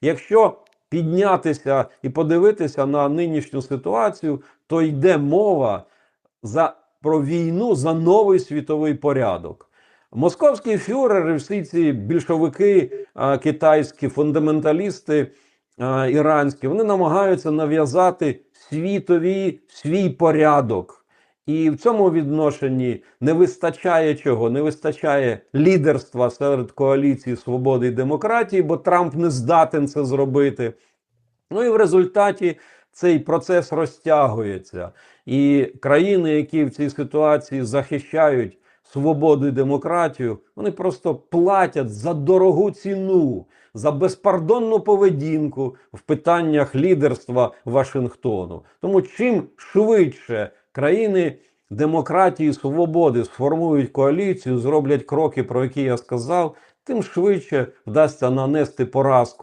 Якщо піднятися і подивитися на нинішню ситуацію, то йде мова за, про війну за новий світовий порядок. Московський фюрер і всі ці більшовики, а, китайські фундаменталісти а, іранські, вони намагаються нав'язати світові свій порядок. І в цьому відношенні не вистачає чого, не вистачає лідерства серед коаліції свободи і демократії, бо Трамп не здатен це зробити. Ну і в результаті цей процес розтягується. І країни, які в цій ситуації захищають свободу і демократію, вони просто платять за дорогу ціну, за безпардонну поведінку в питаннях лідерства Вашингтону. Тому чим швидше країни демократії, свободи сформують коаліцію, зроблять кроки, про які я сказав, тим швидше вдасться нанести поразку